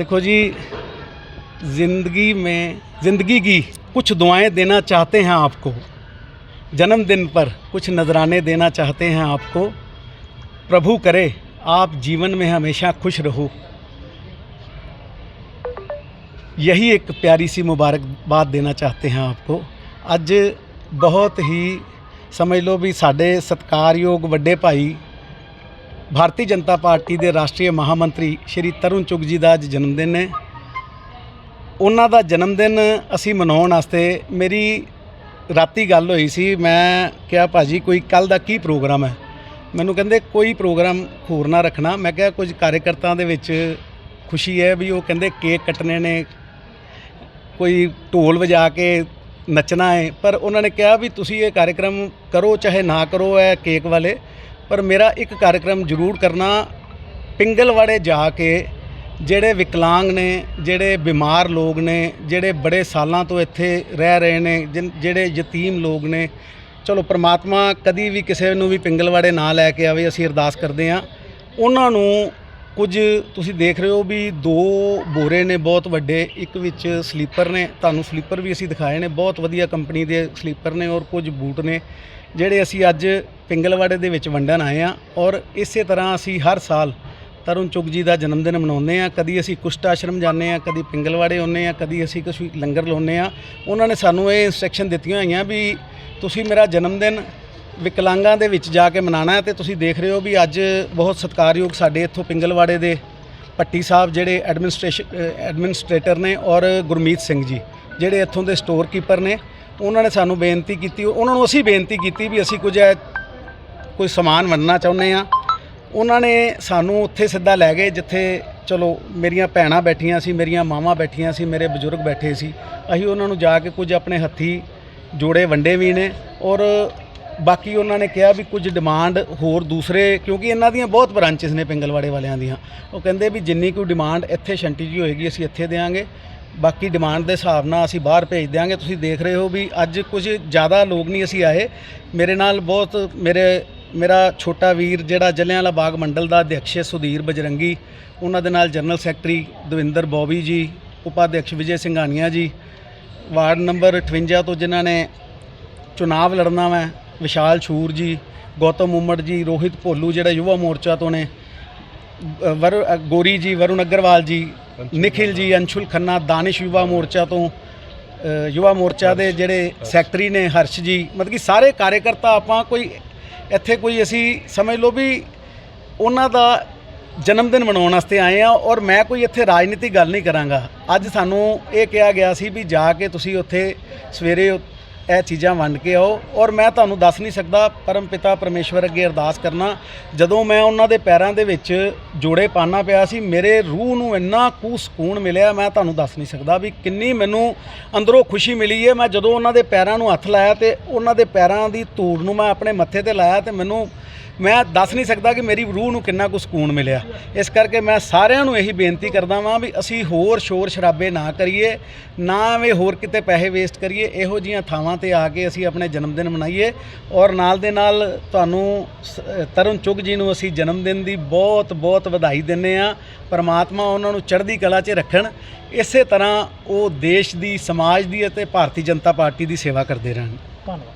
देखो जी ज़िंदगी में ज़िंदगी की कुछ दुआएं देना चाहते हैं आपको जन्मदिन पर कुछ नजराने देना चाहते हैं आपको प्रभु करे आप जीवन में हमेशा खुश रहो यही एक प्यारी सी मुबारकबाद देना चाहते हैं आपको ਅੱਜ ਬਹੁਤ ਹੀ ਸਮਝ ਲਓ ਵੀ ਸਾਡੇ ਸਤਿਕਾਰਯੋਗ ਵੱਡੇ ਭਾਈ ਭਾਰਤੀ ਜਨਤਾ ਪਾਰਟੀ ਦੇ ਰਾਸ਼ਟਰੀ ਮਹਾਮੰਤਰੀ ਸ਼੍ਰੀ ਤਰੁਣ ਚੁਗ ਜੀ ਦਾ ਅੱਜ ਜਨਮ ਦਿਨ ਹੈ। ਉਹਨਾਂ ਦਾ ਜਨਮ ਦਿਨ ਅਸੀਂ ਮਨਾਉਣ ਵਾਸਤੇ ਮੇਰੀ ਰਾਤੀ ਗੱਲ ਹੋਈ ਸੀ। ਮੈਂ ਕਿਹਾ, ਭਾਜੀ, ਕੋਈ ਕੱਲ ਦਾ ਕੀ ਪ੍ਰੋਗਰਾਮ ਹੈ? ਮੈਨੂੰ ਕਹਿੰਦੇ, ਕੋਈ ਪ੍ਰੋਗਰਾਮ ਹੋਰ ਨਾ ਰੱਖਣਾ। ਮੈਂ ਕਿਹਾ, ਕੁਝ ਕਾਰਜਕਰਤਾ ਦੇ ਵਿੱਚ ਖੁਸ਼ੀ ਹੈ ਵੀ ਉਹ ਕਹਿੰਦੇ ਕੇਕ ਕੱਟਣੇ ਨੇ, ਕੋਈ ਢੋਲ ਵਜਾ ਕੇ ਨੱਚਣਾ ਹੈ। ਪਰ ਉਹਨਾਂ ਨੇ ਕਿਹਾ ਵੀ, ਤੁਸੀਂ ਇਹ ਕਾਰਜਕ੍ਰਮ ਕਰੋ, ਚਾਹੇ ਨਾ ਕਰੋ, ਇਹ ਕੇਕ ਵਾਲੇ। ਪਰ ਮੇਰਾ ਇੱਕ ਕਾਰਜਕ੍ਰਮ ਜ਼ਰੂਰ ਕਰਨਾ, ਪਿੰਗਲਵਾੜੇ ਜਾ ਕੇ ਜਿਹੜੇ ਵਿਕਲਾਂਗ ਨੇ, ਜਿਹੜੇ ਬਿਮਾਰ ਲੋਕ ਨੇ, ਜਿਹੜੇ ਬੜੇ ਸਾਲਾਂ ਤੋਂ ਇੱਥੇ ਰਹਿ ਰਹੇ ਨੇ, ਜਿਨ- ਜਿਹੜੇ ਯਤੀਮ ਲੋਕ ਨੇ, ਚਲੋ ਪ੍ਰਮਾਤਮਾ ਕਦੀ ਵੀ ਕਿਸੇ ਨੂੰ ਵੀ ਪਿੰਗਲਵਾੜੇ ਨਾ ਲੈ ਕੇ ਆਵੇ, ਅਸੀਂ ਅਰਦਾਸ ਕਰਦੇ ਹਾਂ। ਉਹਨਾਂ ਨੂੰ ਕੁਝ ਤੁਸੀਂ ਦੇਖ ਰਹੇ ਹੋ ਵੀ ਦੋ ਬੋਰੇ ਨੇ ਬਹੁਤ ਵੱਡੇ, ਇੱਕ ਵਿੱਚ ਸਲੀਪਰ ਨੇ, ਤੁਹਾਨੂੰ ਸਲੀਪਰ ਵੀ ਅਸੀਂ ਦਿਖਾਏ ਨੇ, ਬਹੁਤ ਵਧੀਆ ਕੰਪਨੀ ਦੇ ਸਲੀਪਰ ਨੇ ਔਰ ਕੁਝ ਬੂਟ ਨੇ, ਜਿਹੜੇ ਅਸੀਂ ਅੱਜ ਪਿੰਗਲਵਾੜੇ ਦੇ ਵਿੱਚ ਵੰਡਣ ਆਏ ਆ ਔਰ ਇਸੇ ਤਰ੍ਹਾਂ ਅਸੀਂ ਹਰ ਸਾਲ ਤਰੁਣ ਚੁਗ ਜੀ ਦਾ ਜਨਮ ਦਿਨ ਮਨਾਉਂਦੇ ਆ ਕਦੀ ਅਸੀਂ ਕੁਸ਼ਟ ਆਸ਼ਰਮ ਜਾਂਦੇ ਆ ਕਦੀ ਪਿੰਗਲਵਾੜੇ ਆਉਂਦੇ ਆ ਕਦੀ ਅਸੀਂ ਕੁਛ ਲੰਗਰ ਲਾਉਂਦੇ ਆ ਉਹਨਾਂ ਨੇ ਸਾਨੂੰ ਇਹ ਇਨਸਟਰਕਸ਼ਨ ਦਿੱਤੀਆਂ ਹੋਈਆਂ ਵੀ ਤੁਸੀਂ ਮੇਰਾ ਜਨਮ ਦਿਨ ਵਿਕਲਾਂਗਾਂ ਦੇ ਵਿੱਚ ਜਾ ਕੇ ਮਨਾਣਾ ਹੈ ਤੇ ਤੁਸੀਂ ਦੇਖ ਰਹੇ ਹੋ ਵੀ ਅੱਜ ਬਹੁਤ ਸਤਿਕਾਰਯੋਗ ਸਾਡੇ ਇੱਥੋਂ ਪਿੰਗਲਵਾੜੇ ਦੇ ਪੱਟੀ ਸਾਹਿਬ ਜਿਹੜੇ ਐਡਮਿਨਿਸਟ੍ਰੇਸ਼ਨ ਐਡਮਿਨਿਸਟ੍ਰੇਟਰ ਨੇ ਔਰ ਗੁਰਮੀਤ ਸਿੰਘ ਜੀ, ਜਿਹੜੇ ਇੱਥੋਂ ਦੇ ਸਟੋਰ ਕੀਪਰ ਨੇ, ਉਹਨਾਂ ਨੇ ਸਾਨੂੰ ਬੇਨਤੀ ਕੀਤੀ, ਉਹਨਾਂ ਨੂੰ ਅਸੀਂ ਬੇਨਤੀ ਕੀਤੀ ਵੀ ਅਸੀਂ ਕੁਝ, ਕੋਈ ਸਮਾਨ ਵੰਡਣਾ ਚਾਹੁੰਦੇ ਆ ਉਹਨਾਂ ਨੇ ਸਾਨੂੰ ਉੱਥੇ ਸਿੱਧਾ ਲੈ ਗਏ, ਜਿੱਥੇ ਚਲੋ ਮੇਰੀਆਂ ਭੈਣਾਂ ਬੈਠੀਆਂ ਸੀ, ਮੇਰੀਆਂ ਮਾਵਾਂ ਬੈਠੀਆਂ ਸੀ, ਮੇਰੇ ਬਜ਼ੁਰਗ ਬੈਠੇ ਸੀ। ਅਸੀਂ ਉਹਨਾਂ ਨੂੰ ਜਾ ਕੇ ਕੁਝ ਆਪਣੇ ਹੱਥੀ ਜੋੜੇ ਵੰਡੇ ਵੀ ਨੇ ਔਰ ਬਾਕੀ ਉਹਨਾਂ ਨੇ ਕਿਹਾ ਵੀ ਕੁਝ ਡਿਮਾਂਡ ਹੋਰ ਦੂਸਰੇ, ਕਿਉਂਕਿ ਇਹਨਾਂ ਦੀਆਂ ਬਹੁਤ ਬ੍ਰਾਂਚਸ ਨੇ ਪਿੰਗਲਵਾੜੇ ਵਾਲਿਆਂ ਦੀਆਂ। ਉਹ ਕਹਿੰਦੇ ਵੀ ਜਿੰਨੀ ਕੋਈ ਡਿਮਾਂਡ ਇੱਥੇ ਸ਼ੰਟੀ ਜੀ ਹੋਏਗੀ, ਅਸੀਂ ਇੱਥੇ ਦੇਵਾਂਗੇ ਬਾਕੀ ਡਿਮਾਂਡ ਦੇ ਹਿਸਾਬ ਨਾਲ ਅਸੀਂ ਬਾਹਰ ਭੇਜ ਦਿਆਂਗੇ। ਤੁਸੀਂ ਦੇਖ ਰਹੇ ਹੋ ਵੀ ਅੱਜ ਕੁਝ ਜ਼ਿਆਦਾ ਲੋਕ ਨਹੀਂ ਅਸੀਂ ਆਏ। ਮੇਰੇ ਨਾਲ ਬਹੁਤ, ਮੇਰੇ, ਮੇਰਾ ਛੋਟਾ ਵੀਰ ਜਿਹੜਾ ਜਲਿਆਂਵਾਲਾ ਬਾਗ ਮੰਡਲ ਦਾ ਅਧਿਅਕਸ਼ ਸੁਧੀਰ ਬਜਰੰਗੀ। ਉਹਨਾਂ ਦੇ ਨਾਲ ਜਨਰਲ ਸੈਕਟਰੀ ਦਵਿੰਦਰ ਬੋਬੀ ਜੀ, ਉਪਾਧਿਅਕਸ਼ ਵਿਜੇ ਸਿੰਘਾਨੀਆ ਜੀ। ਵਾਰਡ ਨੰਬਰ 58 ਤੋਂ ਜਿਨ੍ਹਾਂ ਨੇ ਚੁਣਾਵ ਲੜਨਾ ਵਾ ਵਿਸ਼ਾਲ ਛੂਰ ਜੀ ਗੌਤਮ ਉਮੜ ਜੀ ਰੋਹਿਤ ਭੋਲੂ ਜਿਹੜਾ ਯੁਵਾ ਮੋਰਚਾ ਤੋਂ ਨੇ ਵਰ ਗੋਰੀ ਜੀ ਵਰੁਣ ਅਗਰਵਾਲ ਜੀ ਨਿਖਿਲ ਜੀ ਅੰਸ਼ੁਲ ਖੰਨਾ ਦਾਨਿਸ਼ ਯੁਵਾ ਮੋਰਚਾ ਤੋਂ ਯੁਵਾ ਮੋਰਚਾ ਦੇ ਜਿਹੜੇ ਸੈਕਟਰੀ ਨੇ ਹਰਸ਼ ਜੀ ਮਤਲਬ ਕਿ ਸਾਰੇ ਕਾਰਜਕਰਤਾ ਆਪਾਂ ਕੋਈ ਇੱਥੇ ਕੋਈ ਅਸੀਂ ਸਮਝ ਲਓ ਵੀ ਉਹਨਾਂ ਦਾ ਜਨਮ ਦਿਨ ਮਨਾਉਣ ਵਾਸਤੇ ਆਏ ਆ ਔਰ ਮੈਂ ਕੋਈ ਇੱਥੇ ਰਾਜਨੀਤਿਕ ਗੱਲ ਨਹੀਂ ਕਰਾਂਗਾ। ਅੱਜ ਸਾਨੂੰ ਇਹ ਕਿਹਾ ਗਿਆ ਸੀ ਵੀ ਜਾ ਕੇ ਤੁਸੀਂ ਉੱਥੇ ਸਵੇਰੇ ਇਹ ਚੀਜ਼ਾਂ ਵੰਡ ਕੇ ਆਓ ਔਰ ਮੈਂ ਤੁਹਾਨੂੰ ਦੱਸ ਨਹੀਂ ਸਕਦਾ ਪਰਮ ਪਿਤਾ ਪਰਮੇਸ਼ਵਰ ਅੱਗੇ ਅਰਦਾਸ ਕਰਨਾ, ਜਦੋਂ ਮੈਂ ਉਹਨਾਂ ਦੇ ਪੈਰਾਂ ਦੇ ਵਿੱਚ ਜੋੜੇ ਪਾਣਾ ਪਿਆ ਸੀ, ਮੇਰੇ ਰੂਹ ਨੂੰ ਇੰਨਾ ਕੁ ਸਕੂਨ ਮਿਲਿਆ, ਮੈਂ ਤੁਹਾਨੂੰ ਦੱਸ ਨਹੀਂ ਸਕਦਾ ਵੀ ਕਿੰਨੀ ਮੈਨੂੰ ਅੰਦਰੋਂ ਖੁਸ਼ੀ ਮਿਲੀ ਹੈ। ਮੈਂ ਜਦੋਂ ਉਹਨਾਂ ਦੇ ਪੈਰਾਂ ਨੂੰ ਹੱਥ ਲਾਇਆ ਤੇ ਉਹਨਾਂ ਦੇ ਪੈਰਾਂ ਦੀ ਧੂੜ ਨੂੰ ਮੈਂ ਆਪਣੇ ਮੱਥੇ ਤੇ ਲਾਇਆ ਤੇ ਮੈਨੂੰ ਮੈਂ ਦੱਸ ਨਹੀਂ ਸਕਦਾ ਕਿ ਮੇਰੀ ਰੂਹ ਨੂੰ ਕਿੰਨਾ ਕੁ ਸਕੂਨ ਮਿਲਿਆ। ਇਸ ਕਰਕੇ ਮੈਂ ਸਾਰਿਆਂ ਨੂੰ ਇਹੀ ਬੇਨਤੀ ਕਰਦਾ ਵਾਂ ਵੀ ਅਸੀਂ ਹੋਰ ਸ਼ੋਰ ਸ਼ਰਾਬੇ ਨਾ ਕਰੀਏ, ਨਾ ਐਵੇਂ ਹੋਰ ਕਿਤੇ ਪੈਸੇ ਵੇਸਟ ਕਰੀਏ, ਇਹੋ ਜੀਆਂ ਥਾਵਾਂ ਤੇ ਆ ਕੇ ਅਸੀਂ ਆਪਣੇ ਜਨਮ ਦਿਨ ਮਨਾਈਏ ਔਰ ਨਾਲ ਦੇ ਨਾਲ ਤੁਹਾਨੂੰ ਸ- ਤਰੁਣ ਚੁਗ ਜੀ ਨੂੰ ਅਸੀਂ ਜਨਮ ਦਿਨ ਦੀ ਬਹੁਤ ਬਹੁਤ ਵਧਾਈ ਦਿੰਨੇ ਆ ਪਰਮਾਤਮਾ ਉਹਨਾਂ ਨੂੰ ਚੜ੍ਹਦੀ ਕਲਾ 'ਚ ਰੱਖਣ। ਇਸੇ ਤਰ੍ਹਾਂ ਉਹ ਦੇਸ਼ ਦੀ, ਸਮਾਜ ਦੀ ਅਤੇ ਭਾਰਤੀ ਜਨਤਾ ਪਾਰਟੀ ਦੀ ਸੇਵਾ ਕਰਦੇ ਰਹਿਣ। ਧੰਨਵਾਦ।